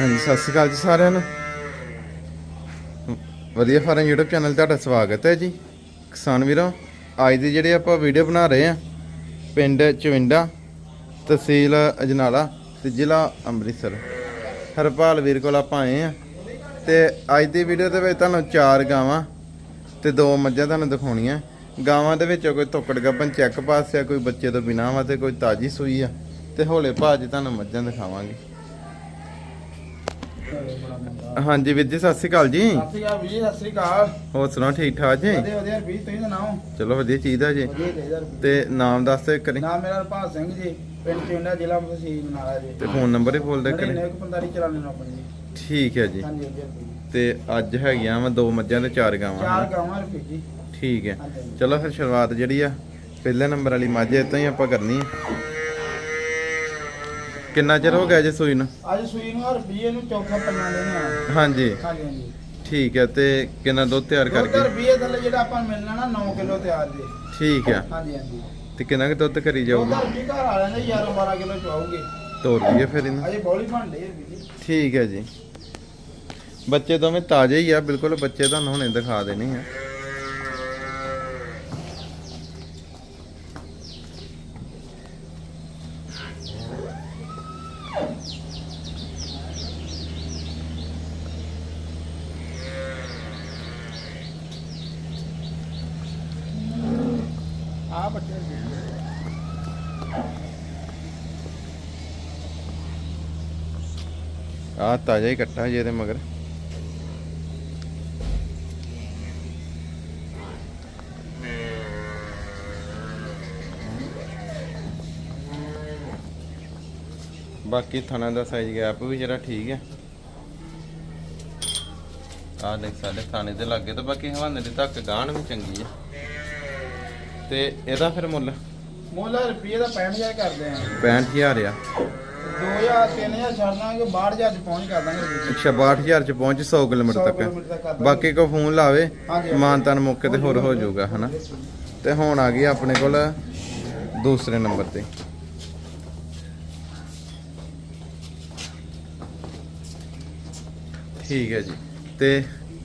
ਹਾਂਜੀ, ਸਤਿ ਸ਼੍ਰੀ ਅਕਾਲ ਜੀ ਸਾਰਿਆਂ ਨੂੰ। ਵਧੀਆ ਫਾਰਮ YouTube ਚੈਨਲ ਤੁਹਾਡਾ ਸਵਾਗਤ ਹੈ ਜੀ। ਕਿਸਾਨ ਵੀਰੋ, ਅੱਜ ਦੀ ਜਿਹੜੀ ਆਪਾਂ ਵੀਡੀਓ ਬਣਾ ਰਹੇ ਆ ਪਿੰਡ ਚਵਿੰਡਾ, ਤਹਿਸੀਲ ਅਜਨਾਲਾ ਤੇ ਜ਼ਿਲ੍ਹਾ ਅੰਮ੍ਰਿਤਸਰ। ਹਰਪਾਲ ਵੀਰ ਕੋਲ ਆਪਾਂ ਆਏ ਆ ਤੇ ਅੱਜ ਦੀ ਵੀਡੀਓ ਦੇ ਵਿੱਚ ਤੁਹਾਨੂੰ ਚਾਰ ਗਾਵਾਂ ਤੇ ਦੋ ਮੱਝਾਂ ਤੁਹਾਨੂੰ ਦਿਖਾਉਣੀਆਂ। ਗਾਵਾਂ ਦੇ ਵਿੱਚ ਕੋਈ ਧੁੱਕੜ ਗੱਭਣ ਚੈੱਕ ਪਾਸ ਆ, ਕੋਈ ਬੱਚੇ ਤੋਂ ਬਿਨਾਂ ਵਾ ਤੇ ਕੋਈ ਤਾਜੀ ਸੂਈ ਆ। ਤੇ ਹੌਲੇ ਭਾਜ ਤੁਹਾਨੂੰ ਮੱਝਾਂ ਦਿਖਾਵਾਂਗੇ। ਹਾਂਜੀ ਵੀਰ ਜੀ ਸਤਿ ਸ਼੍ਰੀ ਅਕਾਲ ਜੀ। ਸਤਿ ਸ਼੍ਰੀ ਅਕਾਲ ਵੀਰ ਸਤਿ ਸ਼੍ਰੀ ਅਕਾਲ। ਹੋਰ ਸੁਣਾਓ ਠੀਕ ਠਾਕ ਜੀ? ਵਧੀਆ ਵਧੀਆ ਵੀਰ ਤੁਸੀਂ ਸੁਣਾਓ? ਚਲੋ ਵਧੀਆ ਚੀਜ਼ ਆ ਜੀ। ਵਧੀਆ ਚਾਹੀਦਾ ਤੇ ਨਾਮ ਦੱਸ ਦਿਓ ਇੱਕ ਵਾਰੀ। ਨਾਮ ਮੇਰਾ ਰਪਾਲ ਸਿੰਘ ਜੀ ਪਿੰਡ ਚਿੰਡਾ ਜ਼ਿਲ੍ਹਾ ਤਹਿਸੀਲ ਬਨਾਲਾ ਜੀ। ਤੇ ਫੋਨ ਨੰਬਰ ਹੀ ਬੋਲ ਦਿਓ ਇੱਕ ਵਾਰੀ। 9945 ਚਲਾਣੇ ਨੂੰ ਆਪਣੀ। ਜੀ ਠੀਕ ਹੈ ਜੀ। ਹਾਂਜੀ। ਤੇ ਅੱਜ ਹੈਗੀਆਂ ਵਾ ਦੋ ਮੱਝਾਂ ਤੇ ਚਾਰ ਗਾਵਾਂ ਚਾਰ। ਗਾਵਾਂ ਰੁਪਏ ਜੀ। ਠੀਕ ਹੈ। ਚਲੋ ਫਿਰ ਸ਼ੁਰੂਆਤ ਜਿਹੜੀ ਆ ਪਹਿਲੇ ਨੰਬਰ ਵਾਲੀ ਮੱਝ ਇਤਾਂ ਹੀ ਆਪਾਂ ਕਰਨੀ ਹੈ ਕਿੰਨਾ ਚਿਰ ਹੋ ਗਿਆ ਜੇ ਸੂਈ ਨੂੰ? ਅੱਜ ਸੂਈ ਨੂੰ ਰੁਪਏ ਨੂੰ ਚੌਥਾ ਪੰਨਾ ਲੈਣੇ ਆ ਹਾਂਜੀ। ਹਾਂਜੀ ਹਾਂਜੀ। ਠੀਕ ਹੈ ਤੇ ਕਿੰਨਾ ਦੁੱਧ ਤਿਆਰ ਕਰ ਦੁੱਧ ਰੁਪਏ ਥੱਲੇ ਜਿਹੜਾ ਆਪਾਂ ਮਿਲਣਾ ਨਾ 9 ਕਿਲੋ ਤਿਆਰ ਜੀ ਠੀਕ ਹੈ। ਹਾਂਜੀ ਹਾਂਜੀ। ਤੇ ਕਿੰਨਾ ਕੁ ਦੁੱਧ ਕਰੀ ਦੁੱਧ ਜਾਊਗੀ? ਰੁਪਏ ਘਰ ਆ ਜਾਂਦੇ 11 12 ਕਿਲੋ ਚਵਾਉਗੇ ਤੋਰ ਲਈਏ ਫਿਰ ਇਹਨੂੰ। ਅਜੇ ਬੋਲੀ ਜੀ। ਠੀਕ ਹੈ ਜੀ। ਬੱਚੇ ਦੋਵੇਂ ਤਾਜ਼ੇ ਹੀ ਆ ਬਿਲਕੁਲ ਬੱਚੇ ਤੁਹਾਨੂੰ ਹੁਣੇ ਦਿਖਾ ਦੇਣੇ ਆ ਬੱਚੇ ਰੁਪਏ ਆ ਤਾਜ਼ਾ ਹੀ ਕੱਟਾ ਜੇ ਇਹਦੇ ਮਗਰ। ਬਾਕੀ ਥਣਾ ਦਾ ਸਾਈਜ਼ ਗੈਪ ਵੀ ਜਿਹੜਾ ਠੀਕ ਹੈ। ਆ ਦੇਖ ਸਾਡੇ ਥਾਣੇ ਦੇ ਲੱਗੇ ਤਾਂ ਬਾਕੀ ਹਵਾਨੇ ਦੀ ਧੱਕ ਗਾਣ ਵੀ ਚੰਗੀ ਹੈ। ਤੇ ਇਹਦਾ ਫਿਰ ਮੁੱਲ? ਮੁੱਲ ਰੁਪਏ ਦਾ 65000 ਕਰਦੇ ਆ। 65000 ਆ। 2000 3000 ਛੱਡ ਦਾਂਗੇ 62000 ਚ ਪਹੁੰਚ ਕਰ ਦਾਂਗੇ ਵੀਰ ਜੀ। ਅੱਛਾ 62000 ਚ ਪਹੁੰਚ 100 ਕਿਲੋਮੀਟਰ 100 ਤੱਕ ਦਾਂਗੇ। ਬਾਕੀ ਕੋ ਫੋਨ ਲਾਵੇ ਹਾਂਜੀ। ਮਾਨਤਾਨ ਮੌਕੇ ਤੇ ਹੋਰ ਹੋ ਜਾਊਗਾ ਹਨਾ ਤੇ ਹੁਣ ਆ ਗਈ ਆਪਣੇ ਕੋਲ ਦੂਸਰੇ ਨੰਬਰ ਤੇ ਠੀਕ ਹੈ ਜੀ ਤੇ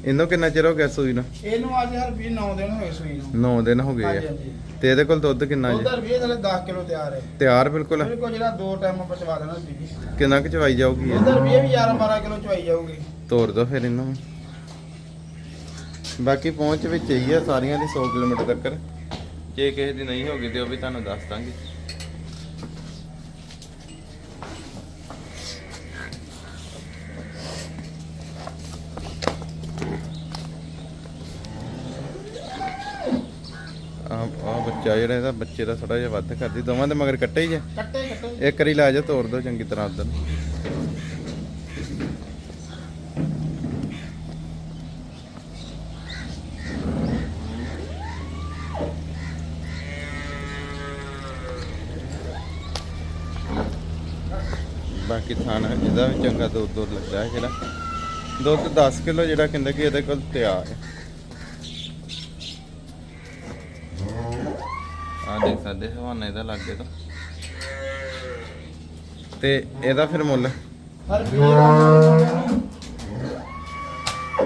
ਇਹਨੂੰ ਕਿੰਨਾ ਚਿਰ ਹੋ ਗਿਆ ਸੂਈ ਨੂੰ? ਇਹਨੂੰ ਅੱਜ ਹਰ ਵੀ 9 ਦਿਨ ਹੋਏ ਸੂਈ ਨੂੰ। 9 ਦਿਨ ਹੋ ਗਏ ਆ। ਹਾਂਜੀ ਤੇ ਇਹਦੇ ਕੋਲ ਦੁੱਧ ਕਿੰਨਾ ਜੀ? ਉਧਰ ਵੀ ਥਲੇ 10 ਕਿਲੋ ਤਿਆਰ ਹੈ। ਤਿਆਰ ਬਿਲਕੁਲ? ਬਿਲਕੁਲ ਜਿਹੜਾ ਦੋ ਟਾਈਮ ਪਚਵਾ ਦੇਣਾ ਜੀ। ਕਿੰਨਾ ਕੁ ਚਵਾਈ ਜਾਊਗੀ ਇਹ? ਉਧਰ ਵੀ ਇਹ ਵੀ 11 12 ਕਿਲੋ ਚਵਾਈ ਜਾਊਗੀ। ਤੋਰ ਦੋ ਫਿਰ ਇਹਨੂੰ। ਬਾਕੀ ਪਹੁੰਚ ਵਿੱਚ ਹੀ ਆ ਸਾਰੀਆਂ ਦੀ 100 ਕਿਲੋਮੀਟਰ ਤੱਕ। ਜੇ ਕਿਸੇ ਦੀ ਨਹੀਂ ਹੋਗੀ ਤੇ ਉਹ ਵੀ ਤੁਹਾਨੂੰ ਦੱਸ ਦਾਂਗੇ ਆ ਆ ਬੱਚਾ ਜਿਹੜਾ ਇਹਦਾ ਬੱਚੇ ਦਾ ਥੋੜਾ ਜਿਹਾ ਵੱਧ ਕਰਦੀ ਦੋਵਾਂ ਦੇ ਮਗਰ ਕੱਟੇ ਹੀ ਜੇ ਕੱਟੇ ਕੱਟੇ ਇੱਕ ਵਾਰੀ ਲਾ ਜਾ ਤੋੜ ਦੋ ਚੰਗੀ ਤਰ੍ਹਾਂ ਉਧਰ। ਬਾਕੀ ਥਾਣਾ ਇਹਦਾ ਵੀ ਚੰਗਾ ਦੁੱਧ ਦੁੱਧ ਲੱਗਦਾ ਹੈ ਜਿਹੜਾ। ਦੁੱਧ 10 ਕਿਲੋ ਜਿਹੜਾ ਕਹਿੰਦਾ ਕਿ ਇਹਦੇ ਕੋਲ ਤਿਆਰ ਹੈ। ਆ ਦੇਖ ਸਕਦੇ ਹਵਾਨਾ ਇਹਦਾ ਲੱਗੇ ਤਾਂ। ਤੇ ਇਹਦਾ ਫਿਰ ਮੁੱਲ? ਹਰ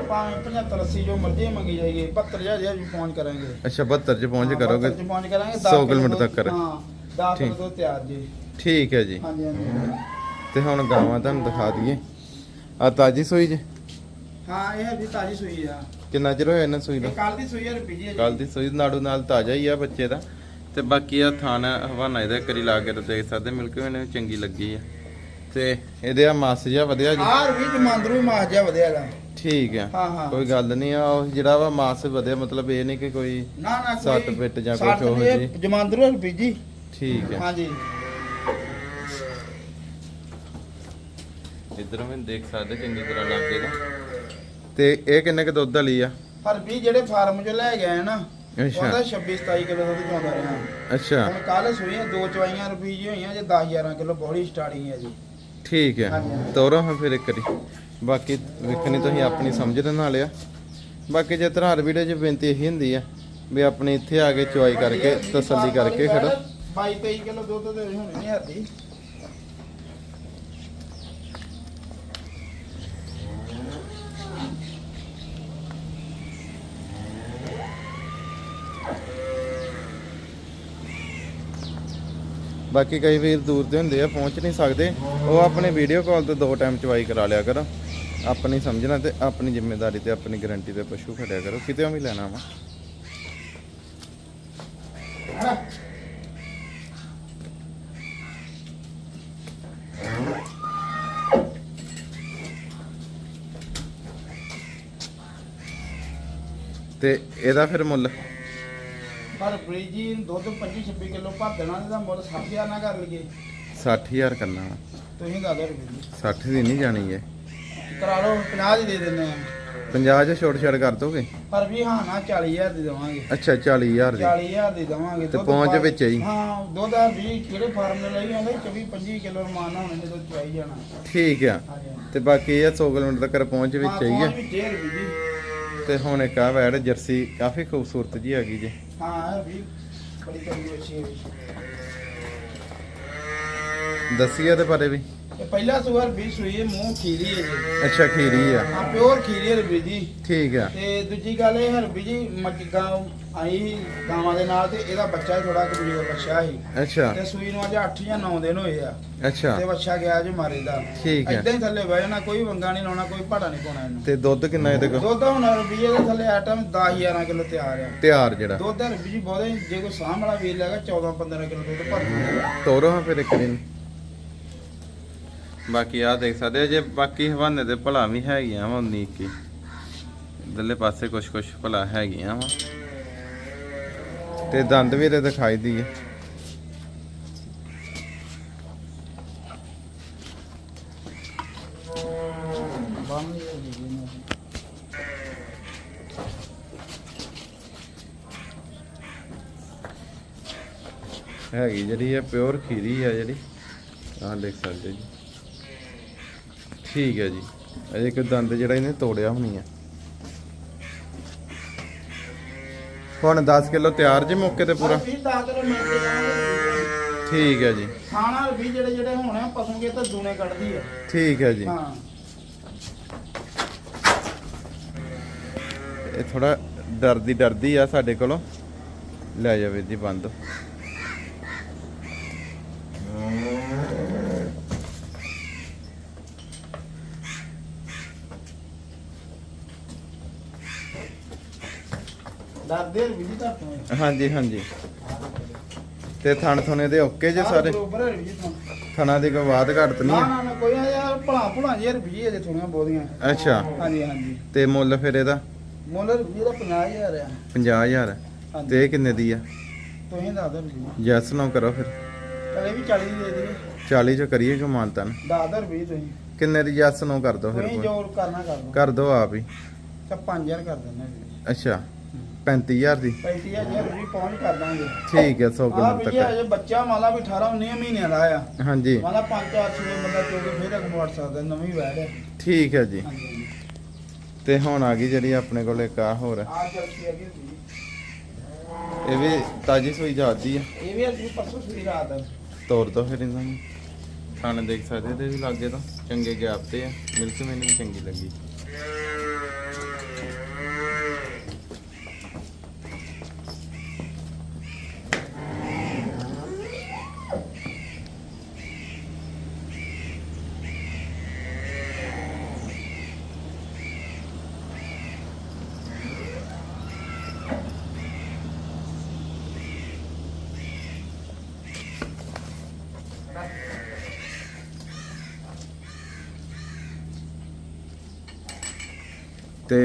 ਭਾਵੇਂ 75 80 ਜੋ ਮਰਜ਼ੀ ਮੰਗੀ ਜਾਈਏ 72000 ਜੀ ਪਹੁੰਚ ਕਰਾਂਗੇ। ਅੱਛਾ 72 ਚ ਪਹੁੰਚ ਕਰੋਗੇ 72 ਚ ਪਹੁੰਚ ਕਰਾਂਗੇ 100 ਕਿਲੋਮੀਟਰ ਤੱਕ। ਕਰ। ਹਾਂ 10 ਠੀਕ। ਕਿਲੋ ਤੋਂ ਤਿਆਰ ਜੀ। ਠੀਕ ਹੈ ਜੀ। ਹਾਂਜੀ ਹਾਂਜੀ। ਤੇ ਹੁਣ ਗਾਵਾਂ ਤੁਹਾਨੂੰ ਦਿਖਾ ਦਈਏ। ਆ ਤਾਜੀ ਸੂਈ ਜੇ? ਹਾਂ ਇਹ ਵੀ ਤਾਜੀ ਸੂਈ ਆ। ਕਿੰਨਾ ਚਿਰ ਹੋਇਆ ਇਹਨਾਂ ਸੂਈ ਦਾ ਕੱਲ ਦੀ ਸੂਈ ਆ ਜੀ। ਕੱਲ ਦੀ ਸੂਈ ਨਾੜੂ ਨਾਲ ਤਾਜ਼ਾ ਹੀ ਆ ਬੱਚੇ ਦਾ। ਤੇ ਬਾਕੀ ਆ ਥਾਣਾ ਹਵਾਨਾ ਇਹਦਾ ਕਰੀ ਲਾ ਕੇ ਤਾਂ ਦੇਖ ਸਕਦੇ ਮਿਲ ਕੇ ਮੈਨੂੰ ਚੰਗੀ ਲੱਗੀ ਆ। ਤੇ ਇਹਦੇ ਆ ਮਾਸ ਜਿਹਾ ਵਧਿਆ ਜੀ। ਆਰ ਵੀ ਜਮਾਂਦਰੂ ਮਾਸ ਜਿਹਾ ਵਧਿਆ ਦਾ ਠੀਕ ਆ। ਹਾਂ, ਹਾਂ। ਕੋਈ ਗੱਲ ਨਹੀਂ ਆ ਉਹ ਜਿਹੜਾ ਵਾ ਮਾਸ ਵਧਿਆ ਮਤਲਬ ਇਹ ਨਹੀਂ ਕਿ ਕੋਈ ਨਾ ਨਾ ਕੋਈ ਸੱਟ ਪਿੱਟ ਜਾਂ ਨਹੀਂ, ਇਹ ਜਿਹੀ। ਜਮਾਂਦਰੂ ਰੁਪਏ ਜੀ। ਠੀਕ ਹੈ ਹਾਂਜੀ। ਇਧਰੋਂ ਵੀ ਦੇਖ ਸਕਦੇ ਚੰਗੀ ਤਰ੍ਹਾਂ ਲੱਗੇ ਦਾ ਤੇ ਇਹ ਕਿੰਨੇ ਕੁ ਦੁੱਧ ਵਾਲੀ ਆ? ਪਰ ਵੀ ਜਿਹੜੇ ਫਾਰਮ ਚੋਂ ਲੈ ਗਏ ਨਾ ਅੱਛਾ। ਉਹਦਾ 26 27 ਕਿਲੋ ਦੁੱਧ ਚੋਂਦਾ ਰਿਹਾ। ਅੱਛਾ। ਹੁਣ ਕੱਲ ਸੂਈਆਂ ਦੋ ਚਵਾਈਆਂ ਰੁਪਏ ਜੀ ਹੋਈਆਂ ਜੇ 10 11 ਕਿਲੋ ਬੋਲੀ ਸਟਾਰਟਿੰਗ ਹੈ ਜੀ। ਠੀਕ ਹੈ। ਹਾਂਜੀ। ਤੋਰੋ ਹਾਂ ਫਿਰ ਇੱਕ ਵਾਰੀ। ਬਾਕੀ ਵੇਖਣੀ ਤੁਸੀਂ ਆਪਣੀ ਸਮਝ ਦੇ ਨਾਲ ਆ। ਬਾਕੀ ਜੇ ਤਰ੍ਹਾਂ ਵੀਡੀਓ 'ਚ ਬੇਨਤੀ ਇਹੀ ਹੁੰਦੀ ਆ ਵੀ ਆਪਣੀ ਇੱਥੇ ਆ ਕੇ ਚੁਆਈ ਕਰਕੇ ਤਸੱਲੀ ਕਰਕੇ ਖੜੋ। 22 23 ਕਿਲੋ ਦੁੱਧ ਤੇ ਹੋਣੀ ਨਹੀਂ ਹੱਦੀ ਬਾਕੀ ਕਈ ਵੀਰ ਦੂਰ ਦੇ ਹੁੰਦੇ ਆ, ਪਹੁੰਚ ਨਹੀਂ ਸਕਦੇ। ਉਹ ਆਪਣੇ ਵੀਡੀਓ ਕਾਲ ਤੇ ਦੋ ਟਾਈਮ ਚਵਾਈ ਕਰਾ ਲਿਆ ਕਰੋ। ਆਪਣੀ ਸਮਝਣਾ ਤੇ ਆਪਣੀ ਜ਼ਿੰਮੇਵਾਰੀ ਤੇ ਆਪਣੀ ਗਾਰੰਟੀ ਤੇ ਪਸ਼ੂ ਖੜਿਆ ਕਰੋ। ਕਿਤੇ ਵੀ ਲੈਣਾ ਵਾ। ਤੇ ਇਹਦਾ ਫਿਰ ਮੁੱਲ? ਪਰ ਬਰੀਜ ਜੀ ਦੁੱਧ 25 26 ਕਿਲੋ ਭਰ ਦੇਣਾ ਇਹਦਾ ਮੁੱਲ 60000 ਨਾ ਕਰ ਲਈਏ। 60000 ਕਰਨਾ ਤੁਸੀਂ ਦੱਸ ਦਿਓ ਰੁਪਏ ਜੀ 60 ਦੀ ਨਹੀਂ ਜਾਣੀ ਹੈ ਕਰਾ ਲਓ 50 ਦੀ ਦੇ ਦਿੰਦੇ ਆ। 50 ਚ ਛੋਟ ਛੜ ਕਰ ਦੋਗੇ? ਪਰ ਵੀ ਹਾਂ ਨਾ 40000 ਦੀ ਦੇਵਾਂਗੇ। ਅੱਛਾ 40000 ਦੀ। 40000 ਦੀ ਦੇਵਾਂਗੇ। ਤੇ ਦੁੱਧ ਪਹੁੰਚ ਵਿੱਚ ਹੀ? ਹਾਂ ਦੁੱਧ ਆ ਵੀ ਕਿਹੜੇ ਫਾਰਮ ਨੇ ਲਈ ਆਉਂਦੇ? 24 25 ਕਿਲੋ ਰਮਾਨ ਹੋਣੇ ਜਦੋਂ ਚਵਾਈ ਜਾਣਾ। ਠੀਕ ਆ। ਤੇ ਬਾਕੀ ਇਹ 100 ਕਿਲੋਮੀਟਰ ਤੱਕ ਪਹੁੰਚ ਵਿੱਚ ਹਾਂ, ਤੇ ਹੁਣ ਇੱਕ ਆ ਵੈੜ ਜਰਸੀ ਕਾਫੀ ਖੂਬਸੂਰਤ ਜੀ ਹੈਗੀ ਜੀ। ਹਾਂ ਇਹ ਵੀ ਬੜੀ ਚੰਗੀ ਅੱਛੀ ਹੈ ਦੱਸੀ ਇਹਦੇ ਬਾਰੇ ਵੀ। ਤੇ ਪਹਿਲਾ ਸੂਰ ਵੀ ਸੂਈ ਹੈ ਮੂੰਹ ਖੀਰੀ ਹੈ ਜੀ। ਅੱਛਾ ਖੀਰੀ ਆ। ਹਾਂ ਪਿਓਰ ਖੀਰੀ ਹੈ ਰਵੀ ਜੀ। ਠੀਕ ਆ। ਤੇ ਦੂਜੀ ਗੱਲ ਇਹ ਹਰਬੀ ਜੀ ਮੱਝ ਗਾਂ ਆਈ ਸੀ ਗਾਵਾਂ ਦੇ ਨਾਲ ਤੇ ਇਹਦਾ ਬੱਚਾ ਥੋੜਾ ਕਮਜ਼ੋਰ ਬੱਚਾ ਸੀ। ਅੱਛਾ। ਤੇ ਸੂਈ ਨੂੰ ਅੱਜ 8 ਜਾਂ 9 ਦਿਨ ਹੋਏ ਆ। ਅੱਛਾ। ਤੇ ਬੱਚਾ ਗਿਆ ਜੇ ਮਾਰੇ ਦਾ। ਠੀਕ ਹੈ। ਇਦਾਂ ਹੀ ਥੱਲੇ ਬਹਿ ਜਾਣਾ ਕੋਈ ਵੰਗਾ ਨਹੀਂ ਲਾਉਣਾ ਕੋਈ ਭਾੜਾ ਨਹੀਂ ਪਾਉਣਾ ਇਹਨੂੰ। ਤੇ ਦੁੱਧ ਕਿੰਨਾ ਇਹਦੇ ਕੋਲ? ਦੁੱਧ ਹੁਣ ਰੁਪਈਏ ਦੇ ਥੱਲੇ ਆਟਮ 10 11 ਕਿਲੋ ਤਿਆਰ ਆ। ਤਿਆਰ ਜਿਹੜਾ। ਦੁੱਧ ਰੁਪਈ ਜੀ ਬਹੁਤੇ ਜੇ ਕੋਈ ਸਾਂਭ ਵਾਲਾ ਵੀਰ ਲੈਗਾ 14 15 ਕਿਲੋ ਦੁੱਧ ਭਰ ਦੂਗਾ ਤੋਰੋ ਹਾਂ ਫਿਰ ਇੱਕ ਦਿਨ। ਬਾਕੀ ਆ ਦੇਖ ਸਕਦੇ ਹੋ, ਜੇ ਬਾਕੀ ਹਵਾਨੇ ਤੇ ਭਲਾ ਵੀ ਹੈਗੀਆਂ ਵਾ, ਉਨੀ ਕੀ ਇਧਰਲੇ ਪਾਸੇ ਕੁਛ ਕੁਛ ਭਲਾ ਹੈਗੀਆਂ ਵਾ। ਤੇ ਦੰਦ ਵੀ ਇਹਦੇ ਦਿਖਾਈ ਦੀ ਹੈ ਹੈਗੀ ਜਿਹੜੀ ਹੈ ਪਿਓਰ ਖੀਰੀ ਹੈ ਜਿਹੜੀ, ਆਹ ਦੇਖ ਸਕਦੇ ਜੀ। ਠੀਕ ਹੈ ਜੀ। ਅਜੇ ਇੱਕ ਦੰਦ ਜਿਹੜਾ ਇਹਨੇ ਤੋੜਿਆ ਹੋਣੀ ਆ। ਹੁਣ 10 ਕਿਲੋ ਤਿਆਰ ਜੇ ਮੌਕੇ ਤੇ ਪੂਰਾ। ਪਰ ਵੀਰ 10 ਕਿਲੋ ਮਿਲ ਜਾਣਗੇ ਠੀਕ ਹੈ ਜੀ। ਖਾਣਾ ਵੀ ਜਿਹੜੇ ਜਿਹੜੇ ਹੋਣੇ ਆ ਪਸੂਗੇ ਤਾਂ ਦੂਨੇ ਕੱਢਦੀ ਆ। ਠੀਕ ਹੈ ਜੀ। ਹਾਂ। ਇਹ ਥੋੜਾ ਡਰਦੀ ਡਰਦੀ ਆ ਸਾਡੇ ਕੋਲੋਂ। ਲੈ ਜਾਵੇ ਜੀ ਬੰਦ। ਵੀ ਜੀ ਤਾਂ ਹਾਂਜੀ ਹਾਂਜੀ। ਤੇ ਥਣ ਥੁਣੇ ਦੇ ਓਕੇ ਜੇ ਸਾਰੇ ਬਰੋਬਰ ਹੈ ਵੀ ਤੋਂ ਥਣਾ ਦੀ ਕੋਈ ਬਾਤ ਘਟਤ ਨਹੀਂ? ਨਾ? ਨਾ ਨਾ ਕੋਈ ਨਾ ਯਾਰ ਭਲਾ ਭੁਲਾ ਜੀ ਰੁਪਈਏ ਅਜੇ ਥੋੜੀਆਂ ਬਹੁਤੀਆਂ। ਅੱਛਾ। ਹਾਂਜੀ ਹਾਂਜੀ। ਤੇ ਮੁੱਲ ਫਿਰ ਇਹਦਾ? ਮੁੱਲ ਰੁਪਈਏ ਦਾ 50000 ਆ। 50000 ਹਾਂਜੀ। ਤੇ ਇਹ ਕਿੰਨੇ ਦੀ ਆ? ਤੁਸੀਂ ਦੱਸ ਦਿਓ ਰੁਪਈਏ। ਜੈਸ ਨੋ ਕਰੋ ਫਿਰ। ਚਲੇ ਵੀ 40 ਦੀ ਦੇ ਦੇ 40 ਚ ਕਰੀਏ ਕਿ ਮਾਨਤਨ? ਦੱਸ ਦਿਓ ਰੁਪਈਏ ਤੁਸੀਂ। ਕਿੰਨੇ ਦੀ ਜੈਸ ਨੋ ਕਰ ਦੋ ਫਿਰ ਕੋਈ। ਜੋਰ ਕਰਨਾ ਕਰ ਦੋ ਕਰ ਦੋ ਆਪ ਹੀ। ਤਾਂ 5000 ਕਰ ਦਿੰਦੇ ਜੀ ਅੱਛਾ। 35000 ਦੀ। 35000 ਰੁਪਏ ਪਹੁੰਚ ਕਰ ਦਾਂਗੇ। ਠੀਕ ਹੈ 100 ਆ ਕਿਲੋਮੀਟਰ ਵੀ ਤੱਕ। ਅਜੇ ਬੱਚਾ ਮਾਲਾ ਵੀ 18 19 ਮਹੀਨਿਆਂ ਦਾ ਆ। ਹਾਂਜੀ। ਮਾਲਾ 5 4 6 ਬੰਦਾ ਚੋ ਕੇ ਫੇਰ ਅਗਮ ਵੜ ਸਕਦਾ ਨਵੀਂ ਵੈੜ ਹੈ। ਠੀਕ ਹੈ ਜੀ। ਹਾਂਜੀ। ਤੇ ਹੁਣ ਆ ਗਈ ਜਿਹੜੀ ਆਪਣੇ ਕੋਲ ਇੱਕ ਆ ਹੋਰ ਆ ਆ ਗਈ ਜੀ। ਇਹ ਵੀ ਤਾਜੀ ਸੂਈ ਜਾਂਦੀ ਆ ਇਹ ਵੀ ਅੱਜ ਪਰਸੋਂ ਸੂਈ ਰਾਤ ਤੋਰ ਦੋ ਫਿਰ ਇਹਨਾਂ ਨੂੰ। ਥਾਣੇ ਦੇਖ ਸਕਦੇ ਤੇ ਵੀ ਲਾਗੇ ਤਾਂ। ਚੰਗੇ ਗੈਪ ਤੇ ਆ। ਮਿਲਕ ਮੈਨੂੰ ਵੀ ਚੰਗੀ ਲੱਗੀ। ਤੇ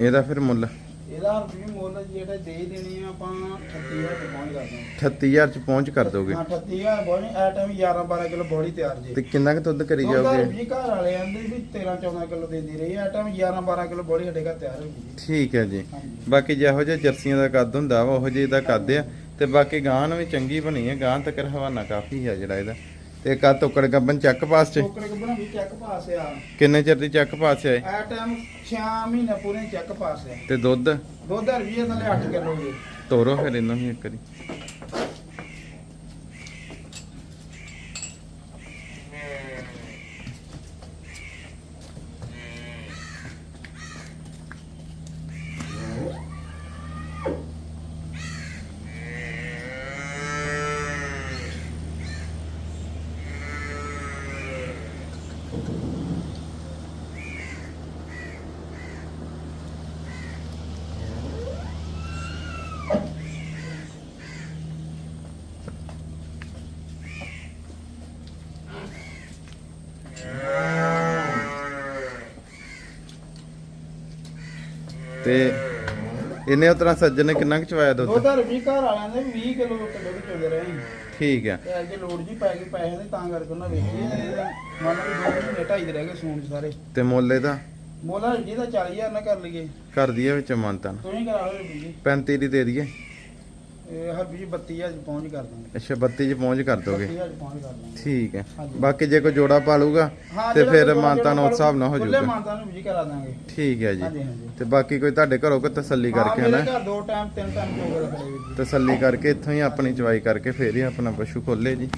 ਇਹਦਾ ਫਿਰ ਮੁੱਲ? ਇਹਦਾ ਵੀ ਮੁੱਲ ਜਿਹੜਾ ਦੇ ਹੀ ਦੇਣੀ ਆ ਆਪਾਂ 38000 ਤੇ ਪਹੁੰਚ ਕਰਦੇ 38000 ਚ ਪਹੁੰਚ ਕਰ ਦੋਗੇ। ਹਾਂ 38000 ਬੋਣੀ ਐ ਟਾਈਮ 11 12 ਕਿਲੋ ਬੋੜੀ ਤਿਆਰ ਜੇ। ਤੇ ਕਿੰਨਾ ਕੁ ਦੁੱਧ ਕਰੀ ਜਾਓਗੇ? ਵੀ ਘਰ ਵਾਲੇ ਆਂਦੇ ਵੀ 13 14 ਕਿਲੋ ਦਿੰਦੀ ਰਹੀ ਐ ਟਾਈਮ 11 12 ਕਿਲੋ ਬੋੜੀ ਸਾਡੇ ਘਰ ਤਿਆਰ ਹੋ ਗਈ ਠੀਕ ਹੈ ਜੀ। ਬਾਕੀ ਜਿਹੋ ਜਿਹਾ ਜਰਸੀਆਂ ਦਾ ਕੱਦ ਹੁੰਦਾ ਵਾ ਉਹੋ ਜਿਹੀ ਦਾ ਕੱਦ ਆ। ਤੇ ਬਾਕੀ ਗਾਂ ਨੂੰ ਵੀ ਚੰਗੀ ਬਣੀ ਹੈ ਗਾਂ ਤੱਕ ਹਵਾਨਾ ਕਾਫੀ ਆ ਜਿਹੜਾ ਇਹਦਾ। ਤੇ ਕਾ ਟੋਕੜ ਗੱਬਨ ਚੱਕ ਪਾਸ ਚ ਟੋਕਰੇ ਕੱਢਣਾ ਵੀ ਚੈੱਕ ਪਾਸ ਆ। ਕਿੰਨੇ ਚਿਰ ਦੀ ਚੱਕ ਪਾਸ ਹੈ ਐ ਟਾਈਮ 6 ਮਹੀਨੇ ਪੂਰੇ ਚੈੱਕ ਪਾਸ ਆ। ਤੇ ਦੁੱਧ? ਦੁੱਧ ਰੁਪਏ ਥੱਲੇ 8 ਕਿਲੋ ਜੀ। ਤੋਰੋ ਫਿਰ ਇਹਨਾਂ ਨੂੰ ਇੱਕ ਵਾਰੀ। ਤੇ ਇਹਨੇ ਉਤਰਾ ਸੱਜਣ ਨੇ ਕਿੰਨਾ ਕੁ ਚਵਾਇਆ ਦੁੱਧ? ਦੁੱਧ ਰੁਪਏ ਘਰ ਵਾਲਿਆਂ ਦੇ 20 ਕਿਲੋ ਕਿਲੋ ਵੀ ਚੋਦੇ ਰਹੇ ਠੀਕ ਆ ਤੇ ਅੱਜ ਲੋੜ ਜੀ ਪੈ ਗਈ ਪੈਸੇ ਦੇ ਤਾਂ ਕਰਕੇ ਉਹਨਾਂ ਵੇਚੀ ਇਹਦਾ ਮੰਨ ਲਓ ਵੀ ਦੋ ਮਹੀਨੇ ਢਾਈ ਦੇ ਰਹਿ ਗਏ ਸੂਣ 'ਚ ਸਾਰੇ। ਤੇ ਮੁੱਲ ਇਹਦਾ? ਮੋਲਾ ਜੀ ਦਾ 40000 ਨਾ ਕਰ ਲਈਏ। ਕਰ ਦਈਏ ਵਿੱਚ ਮੰਨਤਾ ਤੁਸੀਂ ਕਰਾ ਲਓ ਜੀ। 35 ਦੀ ਦੇ ਦਈਏ। ਇਹ ਹਰ ਵੀ 32000 ਚ ਪਹੁੰਚ ਕਰ ਦਾਂਗੇ। ਅੱਛਾ 32 ਚ ਪਹੁੰਚ ਕਰ ਦੋਗੇ। 32000 ਚ ਪਹੁੰਚ ਕਰ ਦਾਂਗੇ। ਠੀਕ ਹੈ। ਹਾਂਜੀ। ਬਾਕੀ ਜੇ ਕੋਈ ਜੋੜਾ ਪਾਲੂਗਾ ਹਾਂ, ਤੇ ਜਿਹੜਾ ਫਿਰ ਕੋਈ ਮਾਨਤਾ ਨੂੰ ਉਸ ਹਿਸਾਬ ਨਾਲ ਹੋ ਖੁੱਲੇ ਜਾਊਗਾ। ਮਾਨਤਾ ਨੂੰ ਵੀ ਕਰਾ ਦਾਂਗੇ। ਠੀਕ ਹੈ ਜੀ। ਹਾਂਜੀ ਤੇ ਬਾਕੀ ਕੋਈ ਤੁਹਾਡੇ ਘਰੋਂ ਕੋ ਤਸੱਲੀ ਹਾਂ ਕਰਕੇ ਮੇਰੇ ਆਣਾ ਘਰ ਦੋ ਟਾਈਮ ਤਿੰਨ ਟਾਈਮ ਚੋਗੇ ਰੱਖੜੇ ਵੀਰ ਜੀ। ਤਸੱਲੀ ਕਰਕੇ ਇੱਥੋਂ ਹੀ ਆਪਣੀ ਚਵਾਈ ਕਰਕੇ ਫੇਰ ਹੀ ਆਪਣਾ ਪਸ਼ੂ ਖੋਲੇ ਜੀ।